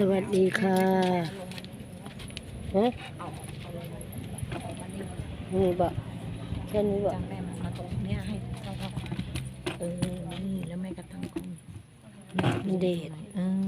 สวัสดีค่ะฮะนี่บอแค่นี้บอกจังแม่มาตรงเนี้ยให้เท่าเออนี่แล้วแม่ก็ตั้งกล้องเด็ดเออ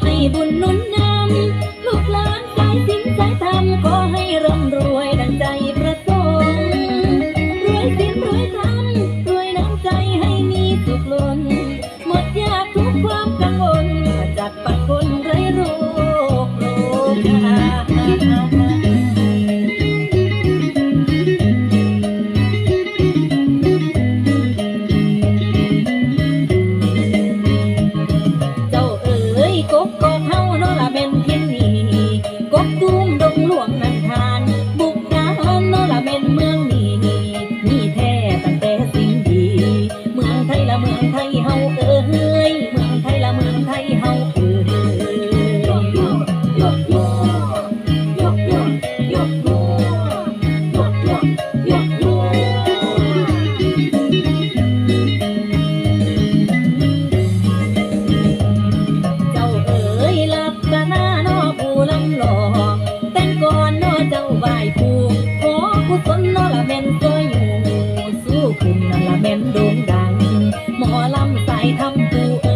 ให้บุญนุนนำ กัน หมอลำใส่ทำปู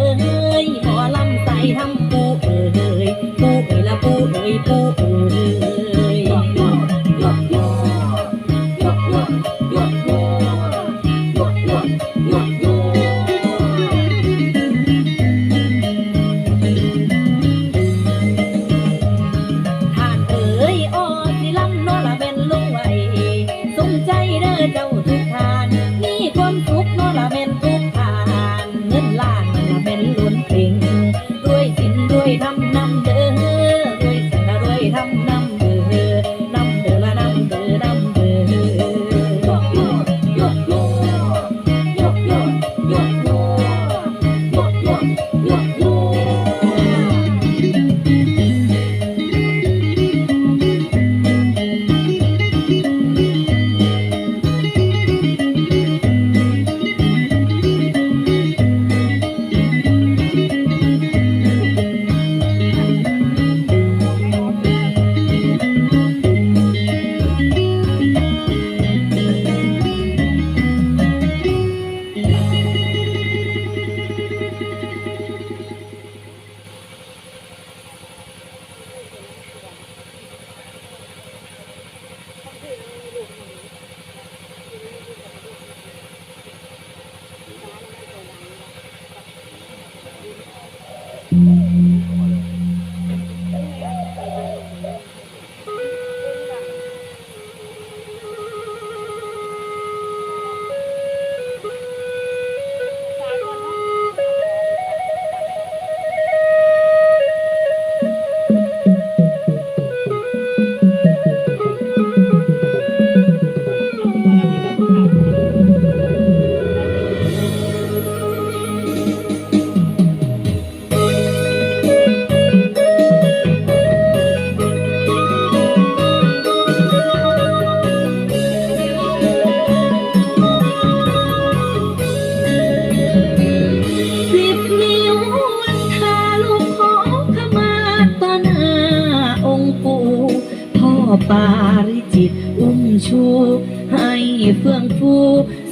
ให้เฟื่องฟู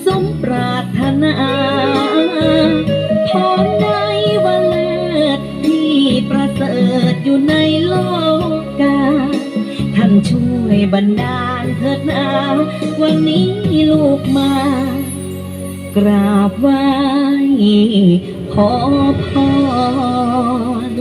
สมปรารถนาพอใดวันเลิศที่ประเสริฐอยู่ในโลกกาท่านช่วยบรรดาลเถิดนาวันนี้ลูกมากราบไหว้ขอพร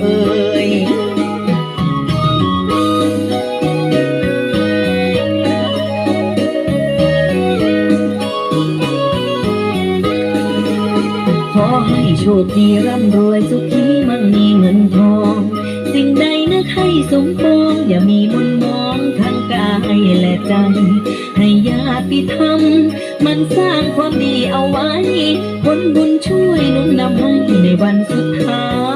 เอ่ยขอให้โชคดีร่ำรวยสุขีมั่งมีเงินทอง สิ่งใดนักให้สมปองอย่ามีมุนมองทางกายและใจ ให้ญาติธรรม มันสร้างความดีเอาไว้ผลบุญช่วยนุนนำให้ในวันสุดท้าย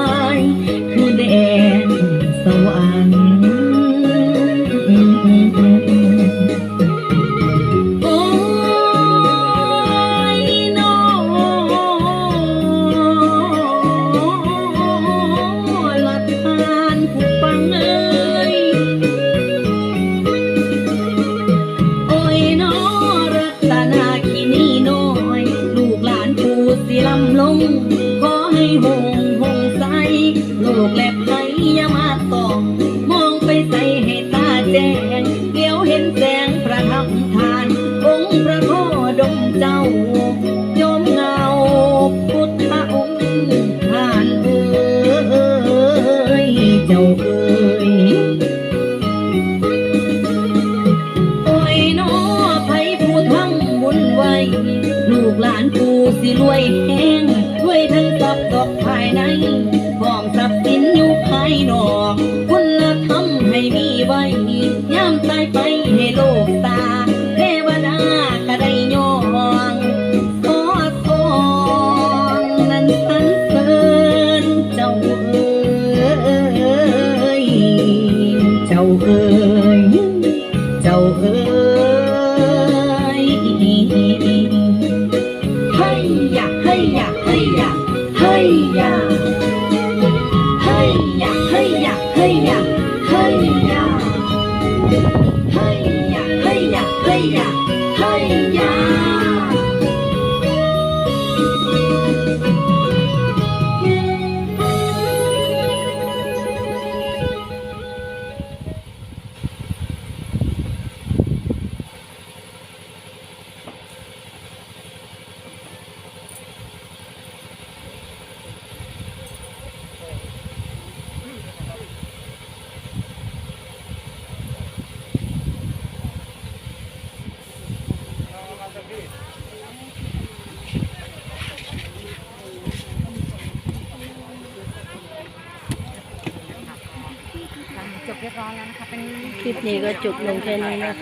ียบร้อยแล้วนะคะเป็น คลิปนี้ก็จบลงแค่นี้นะ